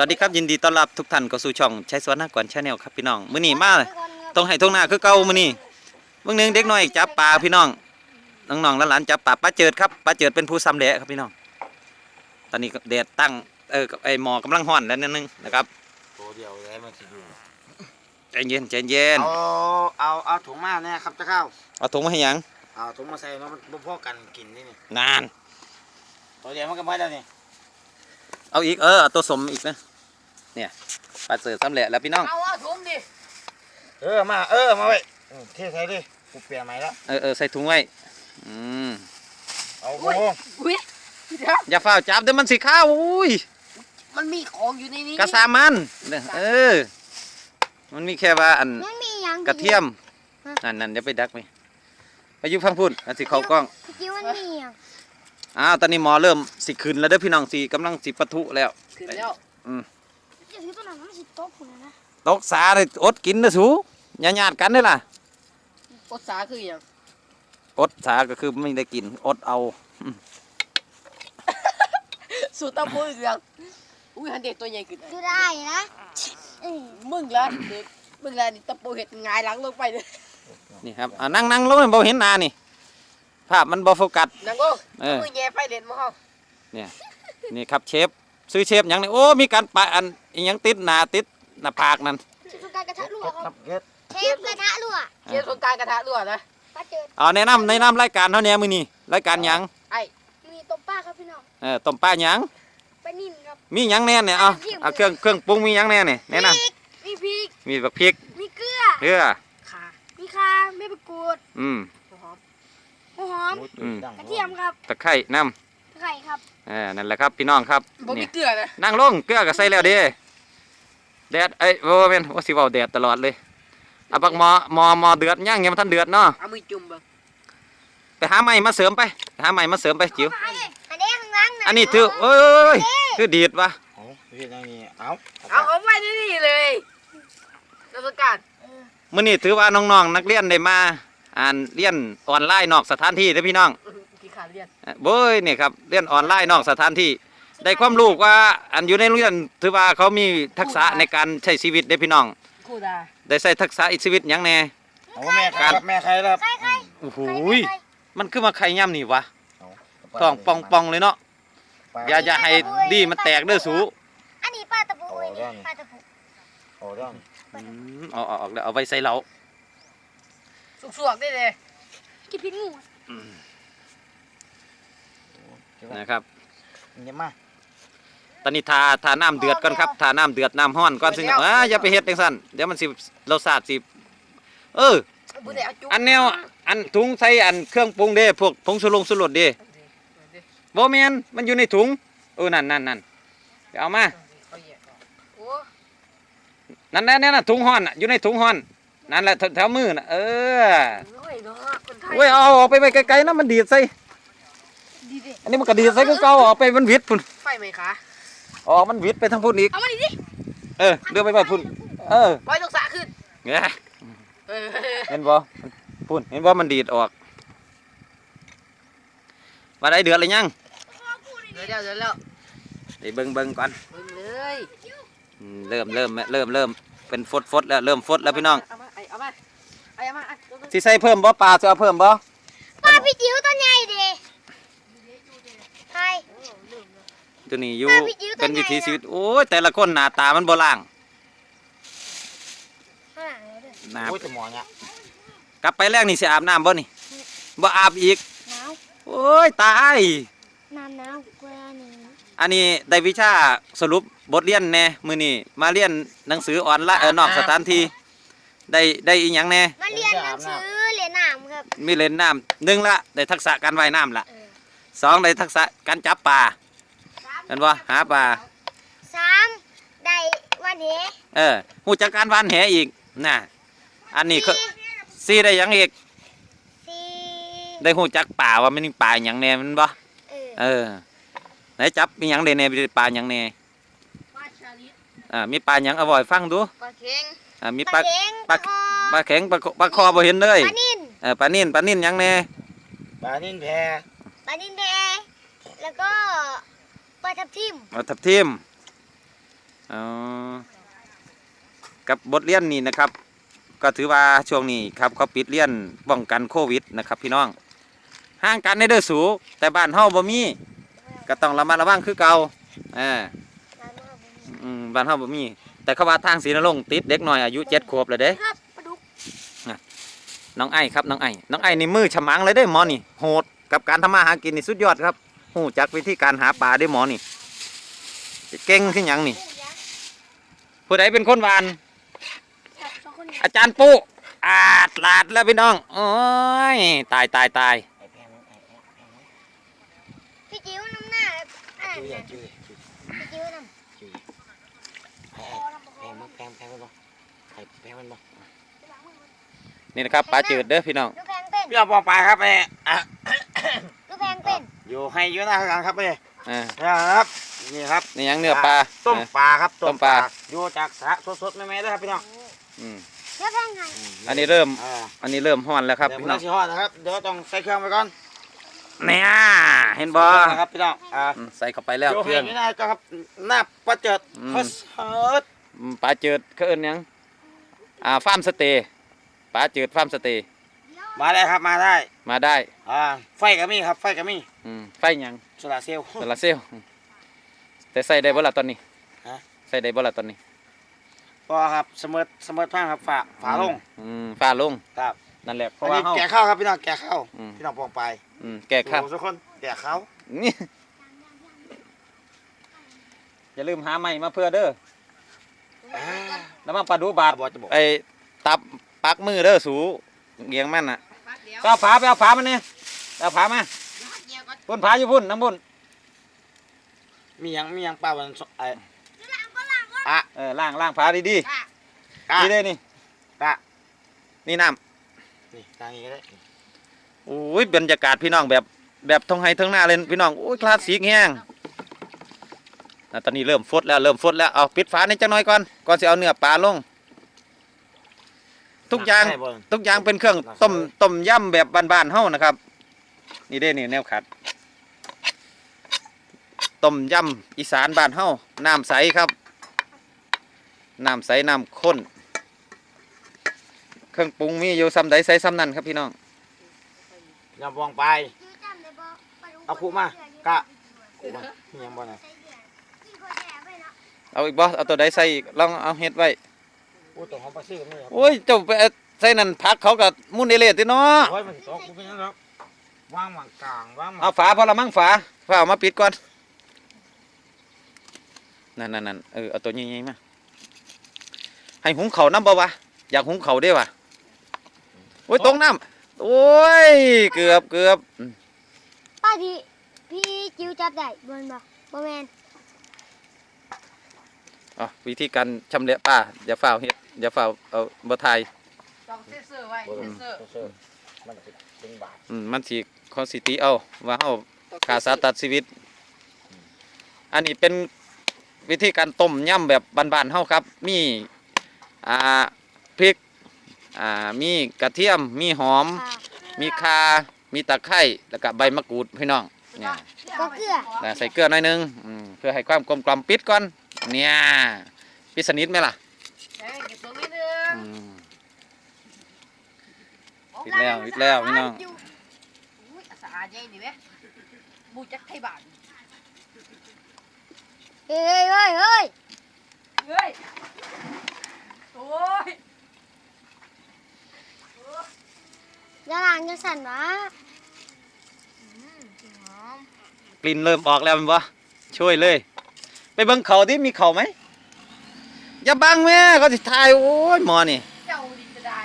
วัสดีครับยินดีต้อนรับทุกท่านเข้าสู่ช่องใช้สวนหน้ากวนชาแนลครับพี่น้องมื้อนี้มาตรงให้ตรงหน้าคือเก่ามื้อนี้เมื่อนึงเด็กน้อยจับปลาพี่น้องน้องๆและหลานจับปลาปลาเจิดครับปลาเจิดเป็นผู้ซ้ำแหละครับพี่น้อง ตอนนี้ก็แดดตั้งเออไอหมอกำลังร้อนแล้วนิดนึงนะครับตัวเดียวเลยมันสิอยู่ใจเย็นใจเย็นเอาเอาเอาถุงมาเนี่ยครับจะเข้าเอาถุงมาให้หยังเอาถุงมาใส่เนาะมันบ่พอกันกินนี่นี่นานตัวเดียวมันก็ไม่ได้นี่เอาอีกเออเอาตัวสมอีกนะ เนี่ยปลาเจิดซ้ำแหละแล้วพี่น้อง เอาเอาถุงดิเออมาเออมาไว้อืมเทใส่ดิกูเปลี่ยนใหม่แล้วเออเออใส่ถุงไว้อืมเอาโอ้อุ้ยอุ้ยเดี๋ยวอย่าฝ้าวจับเดี๋ยวมันสิข้าวอุ้ยมันมีของอยู่ในนี้กระซามันเนี่ยเออ มันมีแค่ว่าอันมันมีหยังกระเทียมนั่นนั่นอย่าไปดักไปไปอยู่ฟังพูดอันสิเข้ากล้องคิดว่ามีหยังอ้าว ตอนนี้หมอเริ่มสิขึ้นแล้วเด้อพี่น้องสิกำลังสิปะทุแล้ว ขึ้นแล้วจะ ถือตัวนั้นมันสิตกคุณนะตกสาเลยอดกินนะสูอย่าญาติกันเด้อล่ะภาษาคืออย่างอดสาก็คือไม่ได้กินอดเอาสูตรตะปูอีกอย่างอุ้ยฮันเด็กตัวใหญ่ขึ้นดูได้นะเอ้ยมึงละเด็กมึงละนี่ตะปูเห็ดหงายหลังลงไปเลยนี่ครับอ่านั่งนั่งลงให้บ่เห็นหน้านี่ภาพมันบ่โฟกัสนังโก้เออมือแย่ไฟเด่นมาห้องนี่ครับเชฟ ซื้อเชฟหยังนี่โอ้มีการปะอันอีหยังติดหน้าติดหน้าผากนั่นชิฟการกระทะรั่วเก็ดคครัรับบเก็ดเชฟกระทะรั่วเกียร์สงกรารกระทะรั่วนะปลาเจิดเอาแนะนำแนะนำรายการเท่านี้มื้อนี้รายการหยังไอ้มีต้มปลาครับพี่น้องเออต้มปลาหยังปลานิ่มครับ มีหยังแน่เนี่ยเอาเอาเครื่องเครื่องปรุงมีหยังแน่เนี่ยแนะนมีพริกำมีบักพริกมีเกลือเกลือขามีข่าไม่ประกรูดอืมหัวหอมหัวหอม หมูอืมดัง กระเทียมครับ ตะไคร้น้ ไข่ครับำเออนั่นแหละครับพี่น้องครับบ่มีนี่เกลือนะนั่งลงเกลือก็ใส่แล้วเด้แดดเอ้ยโอ้แม่นว่าสิเว้าแดดตลอดเลยเอาบักหมอหมอหมอเดือดย่างยังบ่ทันเดือดเนาะเอามือจุ่มเบิ่งไปหาไม้มาเสริมไปไปหาไม้มาเสริมไปจิ๋วอันนี้อันนี้ข้างหล่างนะอันนี้ถือเอ้ยคือดีดวะเอาเฮ็ดอย่างนี้เอาเอาเอาไว้ที่นี่เลยเทศกาลมื้อนี้ถือว่าน้องๆนักเรียนได้มาอ่านเรียนออนไลน์นอกสถานที่เด้อพี่น้อง กี่ขาเรียนเอ่อโบ้ยนี่ครับเรียนออนไลน์นอกสถานที่ได้ความรู้ว่าอันอยู่ในโรงเรียนถือว่าเขามีทักษะในการใช้ชีวิตได้อพี่น้องคู่ดาได้ใช้ทักษะอีกชีวิตหยังแน่เอาแม่ใครครับแม่ใครครับไข่ไข่โอ้โหไข่ยไข่มันคือมาไข่ย่ำนี่วะเอาท้องปองปองๆเลยเนาะอย่าอย่าให้ดีมันแตกเด้อสูอันนี้ปลาตะปูอันนี้ปลาตะปูโอ้เด้งอืมเอาเอาเอาแล้วเอาไว้ใส่เหล้าสุกๆได้เลยกินพิษงู อืม นะครับอย่ามาตอนนี้ทาทาน้ำเดือดก่อนครับทาน้ำเดือดน้ำห้อนก่อนสิอ่าอย่าไปเฮ็ดจังซั่นเดี๋ยวมันสิรสชาติสิเออบุได้เอาจุ่มอันแนวอันถุงใส่อันเครื่องปรุงเด้พวกผงชูรสสุรสเด้บ่แม่นมันอยู่ในถุงเออนั่นนั่นนั่นไปเอามาเอาแยกออกโอ้นั่นนั่นนั่นน่ะถุงห้อนน่ะอยู่ในถุงห้อนนั่นแหละแถวแถวมือน่ะเออโอ้ยเนาะคนไทยเว้ยเอาออกไปไว้ไกลๆนะมันดีดใส่ดีดิ อันนี้มันก็ดีดใส่คือเก่าออกไปมันวิดพุ่นไฟไหมคะออกมันวิดไปทางพุ่นอีก เอามาดิดิเออเดือไปไปพุ่น เออไฟตรงสระขึ้นเงี้ยเออเห็นบ่พุ่นเห็นบ่มันดีดออกว่าได้เดือดเลยยังเดี๋ยวเดี๋ยวเดี๋ยวแล้วเดี๋ยวเบิ่งเบิ่งก่อนเบิ่งเลยอืมเริ่มเริ่มเริ่มเริ่มเป็นฟดฟดแล้วเริ่มฟดแล้วพี่น้องเอามาไอ้เอามาไอ้เอามาอะเดี๋ยวสิใส่เพิ่มบ่ปลาจะเอาเพิ่มบ่ปลาพี่จิ๋วตัวใหญ่ดิไข่ ตัวนี้อยู่ปลาพี่จิ๋วตัวเป็นวิถีใหญ่นะชีวิตโอ้ยแต่ละคนหน้าตามันบ่ล่างข้างหลังเลยเด้อหน้าโอ้ยจะหมอเนี่ยกลับไปแรกนี่สิอาบน้ำบ่นี่บ่อาบอีก หนาวโอ้ยตาย น้ำหนาวกว่านี้อันนี้ได้วิชาสรุปบทเรียนแน่มื้อนี้มาเรียนหนังสือออนไลน์เออนอกสถานที่ได้ได้อีหยังแน่มาเรียนหนังสือเรียนน้ำครับมีเล่นน้ำหนึ่งละได้ทักษะการว่ายน้ำละเออสองได้ทักษะการจับปลา เห็นบ่หาปลาสามได้วันนี้เออหูจักการวานแหอีกน่ะอันนี้คือสี่ได้หยังอีก สี่ได้หูจักป่าว่ามันมีป่าหยังแน่มันบ่เออเออไหนจับมีหยังได้แน่มีป่าหยังแน่ปลาชาลิตอ่ามีป่าหยังเอาไว้ฟังดูปลาเค็งอ่ามีปปลาลา เข็งปลาคอปลาแข็งปลาคปลาคอบ่เห็นเลยปลานิ่นเออปลานิ่นปลานิ่นหยังแน่ปลานิ่นแพปลานิ่นแดงแล้วก็ ปลาทับทิมเอาทับทิมอ๋อกับบทเรียนนี่นะครับ ก็ถือว่าช่วงนี้ครับเขาปิดเรียนป้องกันโควิดนะครับ พี่น้องห่างกันในเด้อสูแต่บ้านเฮาบ่มีก็ต้องระมัดระวังคือเก่าเอออืมบ้านเฮาบ่มี แต่เขาว่าทางศรีนรงค์ติดเด็กน้อยอายุ7ขวบแล้วเด้ครับปลาดุกน้องไอ้ครับน้องไอ้น้องไอ้นี่มือฉมังเลยเด้หมอนี่โหดกับการทำมาหากินนี่สุดยอดครับ หูจักวิธีการหาปลาได้หมอนี่เก่งขึ้นยังนี่ ผู้ใดเป็นคนหวานสองคนนี้อาจารย์ปุ๊อาดลาดแล้วพี่น้อง โอ้ย ตายตายตายไอ้แพงมันไอ้แพงแพงมันพี่จิ๋วน้ำหน้าอ่านจุยนะอะจุยจุยพี่จิ๋วน้จุยไอ้ไอ้แพงมันแพงแพงมันบ่ไอ้แพงมันบ่นี่นะครับปลาจืดเด้อพี่น้องำลูกแพงเป็นพี่เอาปองปลาครับไอ้อะลูกแพงเป็น อยู่ให้อยู่หน้ากันครับไอ้อ่านะครับนี่ครับนี่ยังเนื้อปลาต้มอ่าปลาครับต้มปลาอยู่จากสระสดๆแม่ๆด้วยครับพี่น้องอืมลูกแพงไงอันนี้เริ่มอ่าอันนี้เริ่มห้อนแล้วครับเดี๋ยวพี่พี่น้น้อองงชิฮอดนะครับเดี๋ยวต้องใส่เครื่องไปก่อนเนี่ยเห็นบ่นะครับพี่น้องอ่าอืมใส่เข้าไปแล้วอยู่เคให้รื่องอยู่หน้าก็ครับหน้าประเจิดอืมเพิดอืมปลาจืดเขาเอิ้นหยังอ่าฟาร์มสเตย์ปลาจืดฟาร์มสเตย์มาได้ครับมาได้ มาได้อ่าไฟก็มีครับ ไฟก็มีอืมไฟหยังโซลาร์เซลล์ โซลาร์เซลล์แต่ใส่ได้บ่ล่ะตอนนี้ฮะ ใส่ได้บ่ล่ะตอนนี้ก็ครับเสมอเสมอทางครับฝาฝาลงอืมฟ้าลงครับนั่นแหละเพอัราะนว่านี้เฮา แก่ข้าวครับพี่น้องแก่ข้าวอืม พี่น้องปองไปอืมแก่ครับโอ้ทุกคนแก่ข้าวนี่อย่าลืมหาใหม่มาเพื่อเด้ออ่าแล้วมาปลาดูบาดบอจะบอกไอ้ตับปักมือเด้อสูเกียงแม่นน่ะปักเดียว ไปเอาฝาไปเอาฝามาเนี่ยไปเอาฝามาเดียวก็พุ่นฝาอยู่พุ่นน้ำพุ่นมีหยังมีหยังป้าวันสไอ้อะเออล้างล้างฝาดีป้าอะๆนี่เด้นี่อะนี่น้นี่ทางนี้ก็ได้ำโอ้ยบรรยากาศพี่น้องแบบแบบทงไห้ทงหน้าเลยพี่น้องโอ้ยคลาสสิกแห้งอะตอนนี้เริ่มฟดแล้วเริ่มฟดแล้วเอาปิดฝาในจังน้อยก่อนก่อนจะเอาเนื้อปลาลง ทุกอย่างได้บ่ทุกอย่างเป็นเครื่องต้มต้มยำแบบบ้านๆเฮานะครับ นี่เด้นี่แนวขัดต้มยำอีสานบ้านเฮาน้ำใสครับน้ำใสน้ำข้น เครื่องปรุงมีอยู่ซ้ำใดใส่ซ้ำนั่นครับพี่น้องอย่าปองไปจิ๋วจำได้บ่ปลดุเอาคู่มากะคู่มามีหยังบ่น่ะใส่เดือดกินคนแก่ไปเนาะเอาอีกบ่เอาตัวใดใส่อีกลองเอาเฮ็ดไว้โอ้ตัวของปลาซิ่วนี่ครับโอ้ยเจ้าไปเอาใส่นั่นพักเขากับมุนเอเลติเนาะโอ้ยมันสิตกกูเป็นหยังครับวางหมางกลางวางหมางเอาฝาพอละมั้งฝาฝาเอามาปิดก่อนนั่นนั่นนั่นเออเอาตัวใหญ่ๆมาให้หุงเขาวน้ำบ่วะอยากหุงเขาวเด้วะโอ้ยตรงน้ำโอ้ยเกือบเกือบอืมป้าที่พี่จิ๋วจับได้บนบ่บ่แมน เอาวิธีการชำเละป้าอย่าฝ้าวเฮ็ด อย่าฝ้าวเอาบ่ทายต้องเซ็นเซอร์ไว้โอ้ยเซ็นเซอร์เซอร์มันสิเป็นบาทอืมมันสิคอนสิติเอาว่าเฮาขาสาตัดชีวิต อันนี้เป็นวิธีการต้มยำแบบบ้านๆเฮาครับ มีอ่าพริกอ่ามีกระเทียม มีหอมค่ะมีคามีตะไคร้แล้วก็ใบมะกรูดพี่น้องเนี่ย ก็เกลือแล้วใส่เกลือหน่อยหนึงอืมเพื่อให้ความกลมกล่อมปิดก่อน เนี่ย ปิดสนิทไหมล่ะ เฮ้ยเก็บตรงนี้นึง อืม ปิดแล้วปิดแล้วพี่น้องอุ้ยสะอาดใหญ่ดิแม่บูจักไทยบ้านเฮ้ยเฮ้ยเฮ้ยเฮ้ยโอ้ยอย่าล้างอย่าสั่นวะอืมหอมกลิ่นเริ่มออกแล้วแมันบ่ช่วยเลย ไปเบิ่งเขาที่มีเขาไหมอย่าบังแม่เขาสิทายโอ้ยหมอนี่ เจ้าดิจะได้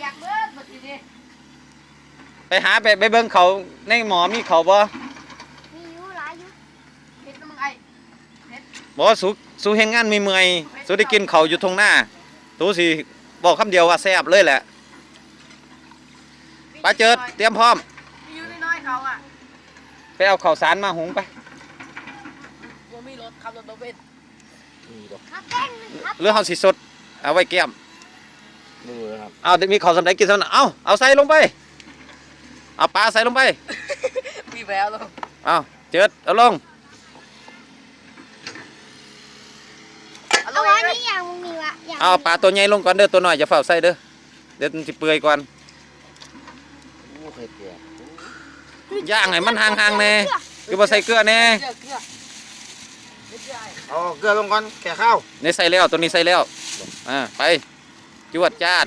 อยากเบิดหมดทีนี้ ไปหาไปไปเบิ่งเขาในหมอมีเขาบ่มีอยู่หลายอยู่เห็นน้ำมึงไอ้บ่สุสุเฮงงานมีเมื่อยสุได้กินเขาวอยู่ทงหน้าตูสิบอกคำเดียวว่าแซ่บเลยแหละปลาเจิดเตรียมพร้อมมีอยู่น้อยๆเขาอะไปเอาข้าวสารมาหุงไปว่ามีรถขับรถโดเวนนี่ดอกครับเต้นครับหรือเฮาสิสดเอาไว้แก้มมือครับเอามีข้าวสำไหนกินสำไหนเอาเอาใส่ลงไป เอาปลาใส่ลงไป มีแววแล้วเอาเจิดเอาลงเอาปลาตัวใหญ่ลงก่อนเด้อตัวน้อยอย่าเฝ้าใส่เด้อเดี๋ยวมันสิเปื่อยก่อน โอ้เคยเปียกย่างให้มันห่างๆแน่คือบ่ใส่เกลือแน่เกลือเกลือเกลือเอาเกลือลงก่อนแก่ข้าวนี่ใส่แล้วตัวนี้ใส่แล้วอ่าไปจวดจาด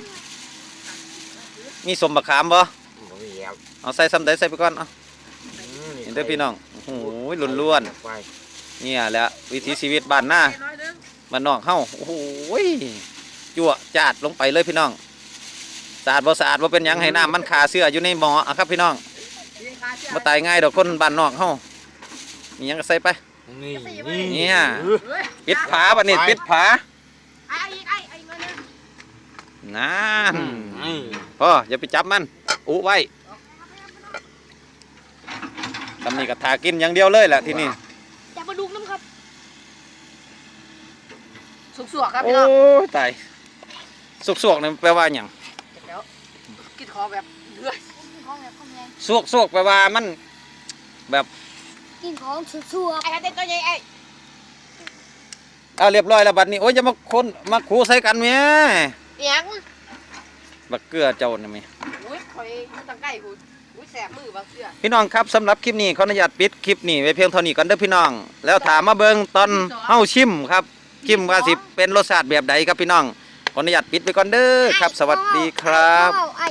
มีสมบักขามบ่ บ่มีแล้วเอาใส่ซ้ำใดใส่ไปก่อนเอาอืมเห็นเด้อพี่น้องโอ้โหล้วนไปๆเนี่ยแหละวิถีชีวิตบ้านหน้าน้อยนึงบ้านนอกเฮาโอ้โหจั่วจาดลงไปเลยพี่น้องสะอาดบ่สะอาดบ่เป็นหยังให้น้ำมันขาเสื้ออยู่ในหม้ออะครับพี่น้องยิงคาเชือกบ่ตายง่ายดอกคนบ้านนอกเฮามีหยังก็ใส่ไปนี่เนี่ยออเฮ้ยปิดผาบัดนี้ปิดผาไอ้ไอ้ไอ้ไอ้มานึงนั่นอืมพ่ออย่าไปจับมัน อุไว้ ตำนี้ก็ทากินอย่างเดียวเลยแหละที่นี่อย่ามาดูน้ำครับ สุกสวกครับโอ้พี่น้องยตายสวกๆนี่แปลว่าหยังเดี๋ยวกินคอแบบเลือดกินของแบบข้าวแมงสวกๆแปลว่ามันแบบกินของชัวร์ไอ้ฮันเด็ดตัวใหญ่ไอ้เอาเรียบร้อยแล้วบัดนี้โอ้ยจะมาคนมาคูใส่กันแหม่เอียงบักเกลือเจ้านี่แหม่อุ้ยคอยอยู่ตั้งใกล้กูอุ้ย แสบมือบางเสื้อพี่น้องครับสำหรับคลิปนี้ขออนุญาตปิดคลิปนี้ไว้เพียงเท่านี้ก่อนเด้อพี่น้อง แล้วถามมาเบิ่งตอนเฮาชิมครับชิมว่าสิเป็นรสชาติแบบใดครับพี่น้องขออนุญาตปิดไปก่อนเด้อครับ สวัสดีครับ เอาไอ้